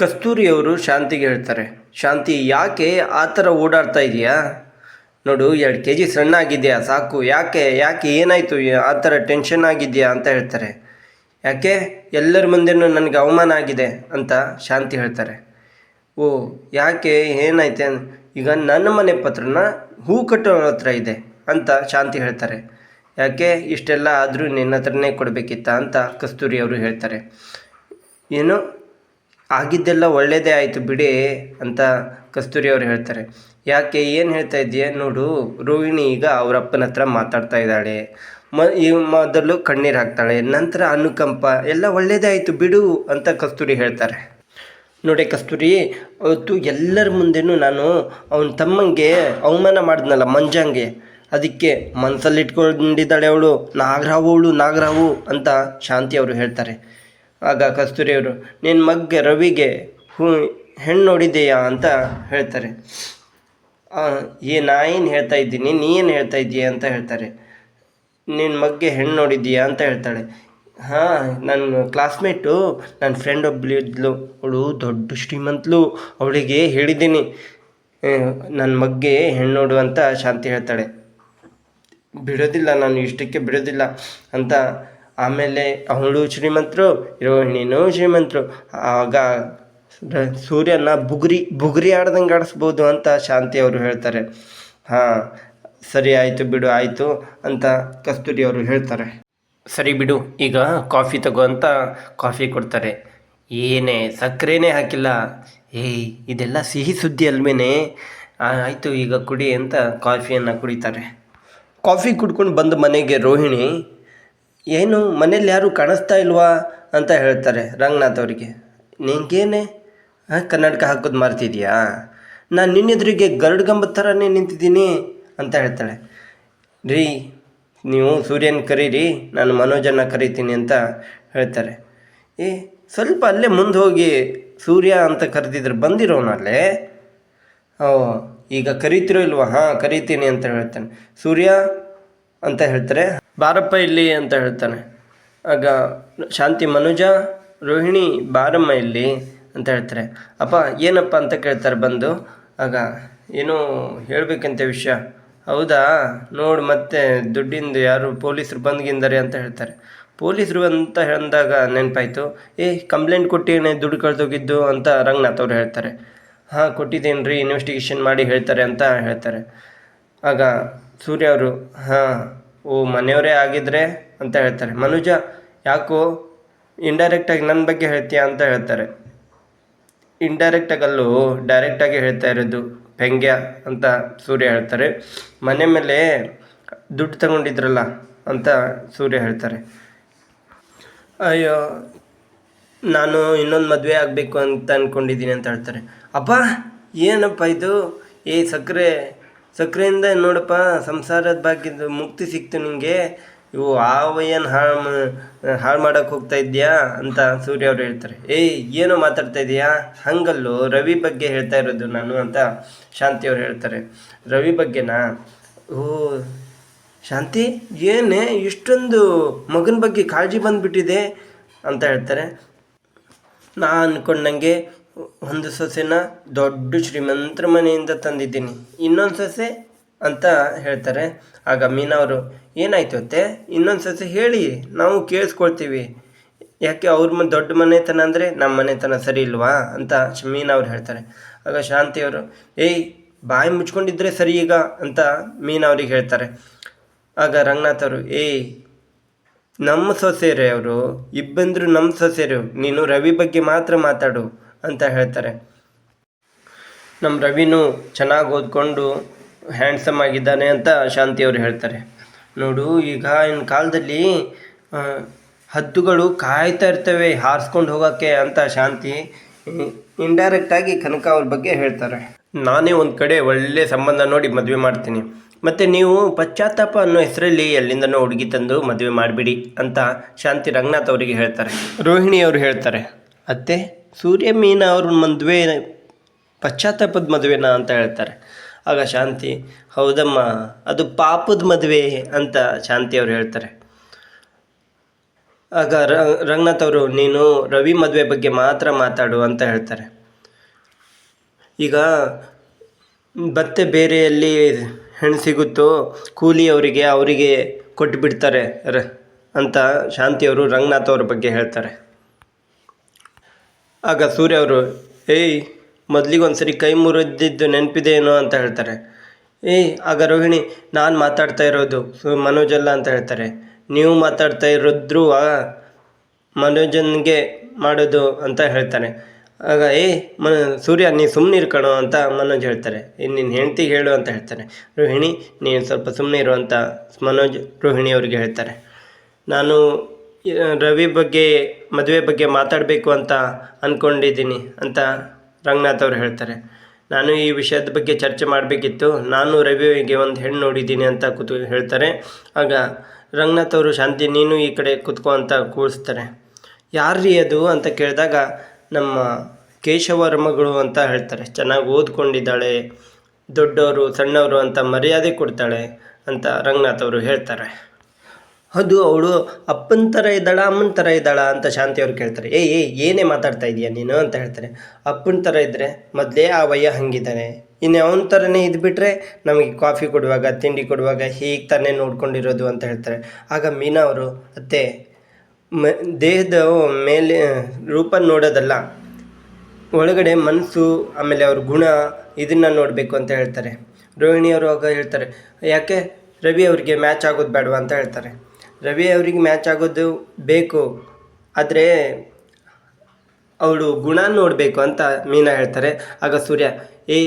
ಕಸ್ತೂರಿಯವರು ಶಾಂತಿಗೆ ಹೇಳ್ತಾರೆ, ಶಾಂತಿ ಯಾಕೆ ಆ ಥರ ಓಡಾಡ್ತಾ ಇದೆಯಾ? ನೋಡು, ಎರಡು ಕೆ ಜಿ ಸಣ್ಣ ಆಗಿದೆಯಾ ಸಾಕು. ಯಾಕೆ ಯಾಕೆ ಏನಾಯಿತು? ಆ ಥರ ಟೆನ್ಷನ್ ಆಗಿದೆಯಾ? ಅಂತ ಹೇಳ್ತಾರೆ. ಯಾಕೆ? ಎಲ್ಲರ ಮುಂದೆನೂ ನನಗೆ ಅವಮಾನ ಆಗಿದೆ ಅಂತ ಶಾಂತಿ ಹೇಳ್ತಾರೆ. ಓ, ಯಾಕೆ? ಏನಾಯ್ತೆ? ಈಗ ನನ್ನ ಮನೆ ಪತ್ರನ ಹೂ ಕಟ್ಟೋ ಹತ್ರ ಇದೆ ಅಂತ ಶಾಂತಿ ಹೇಳ್ತಾರೆ. ಯಾಕೆ? ಇಷ್ಟೆಲ್ಲ ಆದರೂ ನಿನ್ನ ಹತ್ರನೇ ಕೊಡಬೇಕಿತ್ತ? ಅಂತ ಕಸ್ತೂರಿ ಅವರು ಹೇಳ್ತಾರೆ. ಏನು? ಆಗಿದ್ದೆಲ್ಲ ಒಳ್ಳೆಯದೇ ಆಯಿತು ಬಿಡಿ ಅಂತ ಕಸ್ತೂರಿ ಅವರು ಹೇಳ್ತಾರೆ. ಯಾಕೆ ಏನು ಹೇಳ್ತಾ ಇದ್ದೀಯ? ನೋಡು, ರೋಹಿಣಿ ಈಗ ಅವ್ರ ಅಪ್ಪನ ಹತ್ರ ಮಾತಾಡ್ತಾ ಇದ್ದಾಳೆ. ಮ, ಈ ಮೊದಲು ಕಣ್ಣೀರು ಹಾಕ್ತಾಳೆ, ನಂತರ ಅನುಕಂಪ, ಎಲ್ಲ ಒಳ್ಳೆಯದೇ ಆಯಿತು ಬಿಡು ಅಂತ ಕಸ್ತೂರಿ ಹೇಳ್ತಾರೆ. ನೋಡಿ ಕಸ್ತೂರಿ, ಅವತ್ತು ಎಲ್ಲರ ಮುಂದೆನೂ ನಾನು ಅವನ ತಮ್ಮಂಗೆ ಅವಮಾನ ಮಾಡಿದ್ನಲ್ಲ ಮಂಜಂಗೆ. ಅದಕ್ಕೆ ಮನಸ್ಸಲ್ಲಿ ಇಟ್ಕೊಂಡಿದ್ದಾಳೆ ಅವಳು, ನಾಗರಾವು ಅವಳು, ನಾಗರಾವು ಅಂತ ಶಾಂತಿ ಅವರು ಹೇಳ್ತಾರೆ. ಆಗ ಕಸ್ತೂರಿ ಅವರು ನಿನ್ನ ಮಗ್ಗೆ ರವಿಗೆ ಹೂ ಹೆಣ್ಣು ನೋಡಿದೆಯಾ ಅಂತ ಹೇಳ್ತಾರೆ. ಏ, ನಾ ಏನು ಹೇಳ್ತಾ ಇದ್ದೀನಿ? ನೀ ಏನು ಹೇಳ್ತಾ ಇದ್ದೀಯ ಅಂತ ಹೇಳ್ತಾರೆ. ನಿನ್ನ ಮಗ್ಗೆ ಹೆಣ್ಣು ನೋಡಿದ್ದೀಯಾ ಅಂತ ಹೇಳ್ತಾಳೆ. ಹಾಂ ನನ್ನ ಕ್ಲಾಸ್ಮೇಟು ನನ್ನ ಫ್ರೆಂಡ್ ಒಬ್ಬಳು ಇದ್ಲು ಅವಳು ದೊಡ್ಡ ಶ್ರೀಮಂತಲು. ಅವಳಿಗೆ ಹೇಳಿದ್ದೀನಿ. ನನ್ನ ಮಗ್ಗೆ ಹೆಣ್ಣು ನೋಡು ಅಂತ ಶಾಂತಿ ಹೇಳ್ತಾಳೆ. ಬಿಡೋದಿಲ್ಲ ನಾನು, ಇಷ್ಟಕ್ಕೆ ಬಿಡೋದಿಲ್ಲ ಅಂತ ಆಮೇಲೆ ಅವಳು ಶ್ರೀಮಂತರು ರೋಹಿಣಿನೂ ಶ್ರೀಮಂತರು. ಆಗ ಸೂರ್ಯನ ಬುಗುರಿ ಬುಗುರಿ ಆಡ್ದಂಗೆ ಆಡಿಸ್ಬೋದು ಅಂತ ಶಾಂತಿ ಅವರು ಹೇಳ್ತಾರೆ. ಹಾಂ ಸರಿ ಆಯಿತು ಬಿಡು ಆಯಿತು ಅಂತ ಕಸ್ತೂರಿ ಅವರು ಹೇಳ್ತಾರೆ. ಸರಿ ಬಿಡು ಈಗ ಕಾಫಿ ತಗೋ ಅಂತ ಕಾಫಿ ಕೊಡ್ತಾರೆ. ಏನೇ ಸಕ್ಕರೆನೇ ಹಾಕಿಲ್ಲ. ಏಯ್ ಇದೆಲ್ಲ ಸಿಹಿ ಸುದ್ದಿ ಅಲ್ಮೇನೆ ಆಯಿತು ಈಗ ಕುಡಿ ಅಂತ ಕಾಫಿಯನ್ನು ಕುಡಿತಾರೆ. ಕಾಫಿ ಕುಡ್ಕೊಂಡು ಬಂದ ಮನೆಗೆ ರೋಹಿಣಿ ಏನು ಮನೇಲಿ ಯಾರು ಕಾಣಿಸ್ತಾ ಇಲ್ವಾ ಅಂತ ಹೇಳ್ತಾರೆ ರಂಗನಾಥ್ ಅವರಿಗೆ. ನಿಂಗೇನೆ ಹಾಂ ಕನ್ನಡಕ ಹಾಕೋದು ಮಾರ್ತಿದ್ಯಾ? ನಾನು ನಿನ್ನೆದುರಿಗೆ ಗರುಡ್ಗಂಬ ಥರನೇ ನಿಂತಿದ್ದೀನಿ ಅಂತ ಹೇಳ್ತಾಳೆ. ರೀ, ನೀವು ಸೂರ್ಯನ ಕರೀರಿ, ನಾನು ಮನೋಜನ ಕರಿತೀನಿ ಅಂತ ಹೇಳ್ತಾರೆ. ಏ, ಸ್ವಲ್ಪ ಅಲ್ಲೇ ಮುಂದೆ ಹೋಗಿ ಸೂರ್ಯ ಅಂತ ಕರೆದಿದ್ರೆ ಬಂದಿರೋನಲ್ಲೇ? ಓ, ಈಗ ಕರಿತಿರೋ ಇಲ್ವಾ? ಹಾಂ, ಕರಿತೀನಿ ಅಂತ ಹೇಳ್ತಾನೆ. ಸೂರ್ಯ ಅಂತ ಹೇಳ್ತಾರೆ. ಬಾರಪ್ಪ ಇಲ್ಲಿ ಅಂತ ಹೇಳ್ತಾನೆ. ಆಗ ಶಾಂತಿ ಮನುಜ, ರೋಹಿಣಿ, ಬಾರಮ್ಮ ಇಲ್ಲಿ ಅಂತ ಹೇಳ್ತಾರೆ. ಅಪ್ಪ, ಏನಪ್ಪ ಅಂತ ಕೇಳ್ತಾರೆ ಬಂದು. ಆಗ, ಏನೋ ಹೇಳಬೇಕಂತ ವಿಷಯ. ಹೌದಾ? ನೋಡು ಮತ್ತೆ ದುಡ್ಡಿಂದು ಯಾರು ಪೊಲೀಸರು ಬಂದ್ಗಿಂದರೆ ಅಂತ ಹೇಳ್ತಾರೆ. ಪೊಲೀಸರು ಅಂತ ಅಂದಾಗ ನೆನಪಾಯ್ತು. ಏ, ಕಂಪ್ಲೇಂಟ್ ಕೊಟ್ಟೇನೆ ದುಡ್ಡು ಕಳೆದೋಗಿದ್ದು ಅಂತ ರಂಗನಾಥ್ ಅವರು ಹೇಳ್ತಾರೆ. ಹಾಂ ಕೊಟ್ಟಿದ್ದೇನು ರೀ ಇನ್ವೆಸ್ಟಿಗೇಷನ್ ಮಾಡಿ ಹೇಳ್ತಾರೆ ಅಂತ ಹೇಳ್ತಾರೆ. ಆಗ ಸೂರ್ಯ ಅವರು, ಹಾಂ ಓ, ಮನೆಯವರೇ ಆಗಿದ್ರೆ ಅಂತ ಹೇಳ್ತಾರೆ. ಮನುಜ, ಯಾಕೋ ಇಂಡೈರೆಕ್ಟಾಗಿ ನನ್ನ ಬಗ್ಗೆ ಹೇಳ್ತೀಯಾ ಅಂತ ಹೇಳ್ತಾರೆ. ಇಂಡೈರೆಕ್ಟಾಗಲ್ಲೂ ಡೈರೆಕ್ಟಾಗಿ ಹೇಳ್ತಾ ಇರೋದು ವ್ಯಂಗ್ಯ ಅಂತ ಸೂರ್ಯ ಹೇಳ್ತಾರೆ. ಮನೆ ಮೇಲೆ ದುಡ್ಡು ತಗೊಂಡಿದ್ರಲ್ಲ ಅಂತ ಸೂರ್ಯ ಹೇಳ್ತಾರೆ. ಅಯ್ಯೋ, ನಾನು ಇನ್ನೊಂದು ಮದುವೆ ಆಗಬೇಕು ಅಂತ ಅಂದ್ಕೊಂಡಿದ್ದೀನಿ ಅಂತ ಹೇಳ್ತಾರೆ. ಅಪ್ಪ ಏನಪ್ಪ ಇದು? ಏ, ಸಕ್ಕರೆ ಸಕ್ಕರೆಯಿಂದ ನೋಡಪ್ಪ, ಸಂಸಾರದ ಭಾಗ್ಯದ ಮುಕ್ತಿ ಸಿಕ್ತು ನಿನಗೆ ಇವು ಆವ ಏನು ಹಾಳು ಹಾಳು ಮಾಡೋಕೆ ಹೋಗ್ತಾ ಇದೆಯಾ ಅಂತ ಸೂರ್ಯ ಅವರು ಹೇಳ್ತಾರೆ. ಏಯ್, ಏನೋ ಮಾತಾಡ್ತಾ ಇದೆಯಾ? ಹಂಗಲ್ಲೋ ರವಿ ಬಗ್ಗೆ ಹೇಳ್ತಾ ಇರೋದು ನಾನು ಅಂತ ಶಾಂತಿ ಅವ್ರು ಹೇಳ್ತಾರೆ. ರವಿ ಬಗ್ಗೆನಾ? ಓ, ಶಾಂತಿ, ಏನೇ ಇಷ್ಟೊಂದು ಮಗನ ಬಗ್ಗೆ ಕಾಳಜಿ ಬಂದುಬಿಟ್ಟಿದೆ ಅಂತ ಹೇಳ್ತಾರೆ. ನಾ ಅಂದ್ಕೊಂಡಂಗೆ ಒಂದು ಸೊಸೆನ ದೊಡ್ಡ ಶ್ರೀಮಂತರ ಮನೆಯಿಂದ ತಂದಿದ್ದೀನಿ. ಇನ್ನೊಂದು ಸೊಸೆ ಅಂತ ಹೇಳ್ತಾರೆ. ಆಗ ಮೀನವರು ಏನಾಯ್ತು ಅತ್ತೆ? ಇನ್ನೊಂದು ಸೊಸೆ ಹೇಳಿ, ನಾವು ಕೇಳಿಸ್ಕೊಳ್ತೀವಿ. ಯಾಕೆ ಅವ್ರ ದೊಡ್ಡ ಮನೆತನ ಅಂದರೆ ನಮ್ಮ ಮನೆತನ ಸರಿ ಇಲ್ವಾ? ಅಂತ ಮೀನವ್ರು ಹೇಳ್ತಾರೆ. ಆಗ ಶಾಂತಿಯವರು ಏಯ್, ಬಾಯಿ ಮುಚ್ಕೊಂಡಿದ್ರೆ ಸರಿ ಈಗ? ಅಂತ ಮೀನವ್ರಿಗೆ ಹೇಳ್ತಾರೆ. ಆಗ ರಂಗನಾಥ್ ಅವರು, ಏಯ್, ನಮ್ಮ ಸೊಸೆರೆ ಅವರು. ಇಬ್ಬಂದರು ನಮ್ಮ ಸೊಸೆರು. ನೀನು ರವಿ ಬಗ್ಗೆ ಮಾತ್ರ ಮಾತಾಡು. ಅಂತ ಹೇಳ್ತಾರೆ. ನಮ್ಮ ರವಿನೂ ಚೆನ್ನಾಗಿ ಓದ್ಕೊಂಡು ಹ್ಯಾಂಡ್ಸಮ್ ಆಗಿದ್ದಾನೆ ಅಂತ ಶಾಂತಿ ಅವರು ಹೇಳ್ತಾರೆ. ನೋಡು, ಈಗ ಇನ್ ಕಾಲದಲ್ಲಿ ಹದ್ದುಗಳು ಕಾಯ್ತಾ ಇರ್ತವೆ, ಹಾರಿಸ್ಕೊಂಡು ಹೋಗೋಕ್ಕೆ ಅಂತ ಶಾಂತಿ ಇಂಡೈರೆಕ್ಟಾಗಿ ಕನಕ ಅವ್ರ ಬಗ್ಗೆ ಹೇಳ್ತಾರೆ. ನಾನೇ ಒಂದು ಕಡೆ ಒಳ್ಳೆ ಸಂಬಂಧ ನೋಡಿ ಮದುವೆ ಮಾಡ್ತೀನಿ. ಮತ್ತು ನೀವು ಪಶ್ಚಾತ್ತಾಪ ಅನ್ನೋ ಹೆಸರಲ್ಲಿ ಎಲ್ಲಿಂದನೋ ಹುಡುಗಿ ತಂದು ಮದುವೆ ಮಾಡಿಬಿಡಿ ಅಂತ ಶಾಂತಿ ರಂಗನಾಥ್ ಅವರಿಗೆ ಹೇಳ್ತಾರೆ. ರೋಹಿಣಿ ಅವರು ಹೇಳ್ತಾರೆ. ಅತ್ತೆ, ಸೂರ್ಯ ಮೀನಾ ಅವ್ರ ಮದುವೆ ಪಶ್ಚಾತ್ತಾಪದ ಮದುವೆನಾ ಅಂತ ಹೇಳ್ತಾರೆ. ಆಗ ಶಾಂತಿ, ಹೌದಮ್ಮ, ಅದು ಪಾಪದ ಮದುವೆ ಅಂತ ಶಾಂತಿ ಅವರು ಹೇಳ್ತಾರೆ. ಆಗ ರಂಗನಾಥ್ ಅವರು, ನೀನು ರವಿ ಮದುವೆ ಬಗ್ಗೆ ಮಾತ್ರ ಮಾತಾಡು ಅಂತ ಹೇಳ್ತಾರೆ. ಈಗ ಮತ್ತೆ ಬೇರೆಯಲ್ಲಿ ಹೆಣ್ಣು ಸಿಗುತ್ತೋ ಕೂಲಿಯವರಿಗೆ ಅವರಿಗೆ ಕೊಟ್ಟುಬಿಡ್ತಾರೆ ರ ಅಂತ ಶಾಂತಿಯವರು ರಂಗನಾಥ್ ಅವ್ರ ಬಗ್ಗೆ ಹೇಳ್ತಾರೆ. ಆಗ ಸೂರ್ಯ ಅವರು, ಏಯ್, ಮೊದಲಿಗೆ ಒಂದ್ಸರಿ ಕೈ ಮುರಿದಿದ್ದು ನೆನಪಿದೆಯೇನೋ ಅಂತ ಹೇಳ್ತಾರೆ. ಏಯ್, ಆಗ ರೋಹಿಣಿ, ನಾನು ಮಾತಾಡ್ತಾ ಇರೋದು ಸು ಮನೋಜಲ್ಲ ಅಂತ ಹೇಳ್ತಾರೆ. ನೀವು ಮಾತಾಡ್ತಾ ಇರೋದ್ರು ಮನೋಜನ್ಗೆ ಮಾಡೋದು ಅಂತ ಹೇಳ್ತಾನೆ ಆಗ ಏ ಮ ಸೂರ್ಯ, ನೀ ಸುಮ್ಮನೆ ಇರ್ಕಣೋ ಅಂತ ಮನೋಜ್ ಹೇಳ್ತಾರೆ. ನಿನ್ನ ಹೆಂಡ್ತಿಗೆ ಹೇಳು ಅಂತ ಹೇಳ್ತಾರೆ. ರೋಹಿಣಿ, ನೀನು ಸ್ವಲ್ಪ ಸುಮ್ಮನೆ ಇರು ಅಂತ ಮನೋಜ್ ರೋಹಿಣಿ ಅವ್ರಿಗೆ ಹೇಳ್ತಾರೆ. ನಾನು ರವಿ ಬಗ್ಗೆ, ಮದುವೆ ಬಗ್ಗೆ ಮಾತಾಡಬೇಕು ಅಂತ ಅಂದ್ಕೊಂಡಿದ್ದೀನಿ ಅಂತ ರಂಗನಾಥ್ ಅವರು ಹೇಳ್ತಾರೆ. ನಾನು ಈ ವಿಷಯದ ಬಗ್ಗೆ ಚರ್ಚೆ ಮಾಡಬೇಕಿತ್ತು. ನಾನು ರವಿಗೆ ಒಂದು ಹೆಣ್ಣು ನೋಡಿದ್ದೀನಿ ಅಂತ ಕೂತು, ಹೇಳ್ತಾರೆ. ಆಗ ರಂಗನಾಥ್ ಅವರು, ಶಾಂತಿ, ನೀನು ಈ ಕಡೆ ಕೂತ್ಕೋ ಅಂತ ಕೂರಿಸ್ತಾರೆ. ಯಾರ್ರೀ ಅದು? ಅಂತ ಕೇಳಿದಾಗ, ನಮ್ಮ ಕೇಶವರ ಮಗಳು ಅಂತ ಹೇಳ್ತಾರೆ. ಚೆನ್ನಾಗಿ ಓದ್ಕೊಂಡಿದ್ದಾಳೆ, ದೊಡ್ಡವರು, ಸಣ್ಣವರು ಅಂತ ಮರ್ಯಾದೆ ಕೊಡ್ತಾಳೆ, ಅಂತ ರಂಗನಾಥ್ ಅವರು ಹೇಳ್ತಾರೆ. ಅದು ಅವಳು ಅಪ್ಪನ ಥರ ಇದ್ದಾಳ, ಅಮ್ಮನ ಥರ ಇದ್ದಾಳ ಅಂತ ಶಾಂತಿ ಅವ್ರು ಕೇಳ್ತಾರೆ. ಏ ಏ, ಏನೇ ಮಾತಾಡ್ತಾ ಇದೀಯ ನೀನು ಅಂತ ಹೇಳ್ತಾರೆ. ಅಪ್ಪನ ಥರ ಇದ್ದರೆ ಮೊದಲೇ ಆ ವಯ್ಯ ಹಂಗಿದ್ದಾನೆ. ಇನ್ನು ಅವನ ಥರನೇ ಇದ್ಬಿಟ್ರೆ ನಮಗೆ ಕಾಫಿ ಕೊಡುವಾಗ, ತಿಂಡಿ ಕೊಡುವಾಗ ಹೀಗೆ ತಾನೇ ನೋಡ್ಕೊಂಡಿರೋದು ಅಂತ ಹೇಳ್ತಾರೆ. ಆಗ ಮೀನಾ ಅವರು, ಅತ್ತೆ, ಮ, ದೇಹದ ಮೇಲೆ, ರೂಪ ನೋಡೋದಲ್ಲ, ಒಳಗಡೆ ಮನಸ್ಸು, ಆಮೇಲೆ ಅವ್ರ ಗುಣ ಇದನ್ನು ನೋಡಬೇಕು ಅಂತ ಹೇಳ್ತಾರೆ. ರೋಹಿಣಿಯವರು ಆಗ ಹೇಳ್ತಾರೆ, ಯಾಕೆ ರವಿ ಅವರಿಗೆ ಮ್ಯಾಚ್ ಆಗೋದು ಬೇಡವಾ ಅಂತ ಹೇಳ್ತಾರೆ. ರವಿ ಅವರಿಗೆ ಮ್ಯಾಚ್ ಆಗೋದು ಬೇಕು. ಆದರೆ ಅವಳು ಗುಣ ನೋಡಬೇಕು ಅಂತ ಮೀನಾ ಹೇಳ್ತಾರೆ. ಆಗ ಸೂರ್ಯ ಏ